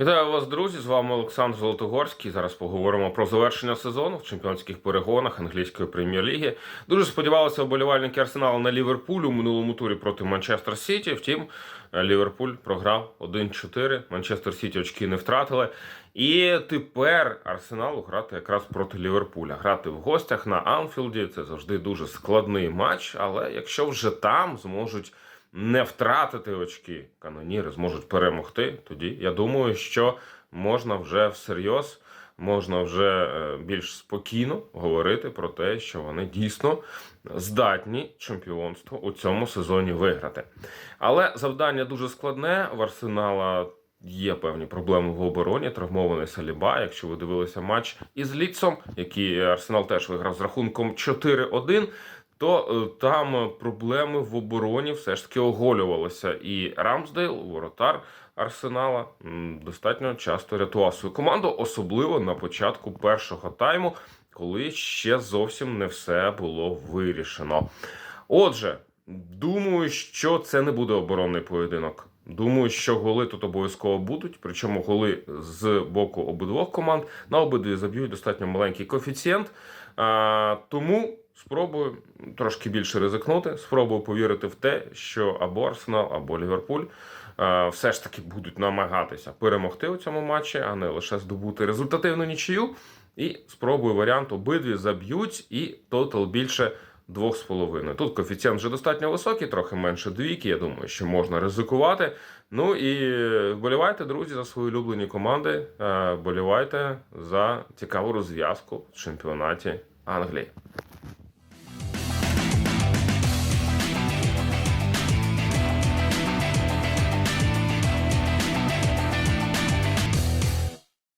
Вітаю вас, друзі! З вами Олександр Золотогорський. Зараз поговоримо про завершення сезону в чемпіонських перегонах англійської прем'єр-ліги. Дуже сподівалися вболівальники Арсеналу на Ліверпуль у минулому турі проти Манчестер Сіті. Втім, Ліверпуль програв 1-4. Манчестер Сіті очки не втратили. І тепер Арсеналу грати якраз проти Ліверпуля. Грати в гостях на Анфілді це завжди дуже складний матч. Але якщо вже там зможуть не втратити очки, каноніри зможуть перемогти, тоді я думаю, що можна вже всерйоз, можна вже е, більш спокійно говорити про те, що вони дійсно здатні чемпіонство у цьому сезоні виграти. Але завдання дуже складне. В Арсенала є певні проблеми в обороні. Травмований Саліба. Якщо ви дивилися матч із Ліцом, який Арсенал теж виграв з рахунком 4-1, то е, там е, проблеми в обороні все ж таки оголювалися. І Рамсдейл, воротар Арсенала, достатньо часто рятував свою команду, особливо на початку першого тайму, коли ще зовсім не все було вирішено. Отже, думаю, що це не буде оборонний поєдинок. Думаю, що голи тут обов'язково будуть. Причому голи з боку обидвох команд на обидві заб'ють достатньо маленький коефіцієнт. А, тому спробую трошки більше ризикнути. Спробую повірити в те, що або Арсенал, або Ліверпуль а, все ж таки будуть намагатися перемогти у цьому матчі, а не лише здобути результативну нічию. І спробую варіант обидві заб'ють, і тотал більше. Двох з половиною. Тут коефіцієнт вже достатньо високий, трохи менше двійки. Я думаю, що можна ризикувати. Ну і вболівайте, друзі, за свої улюблені команди. Е, Вболівайте за цікаву розв'язку в чемпіонаті Англії.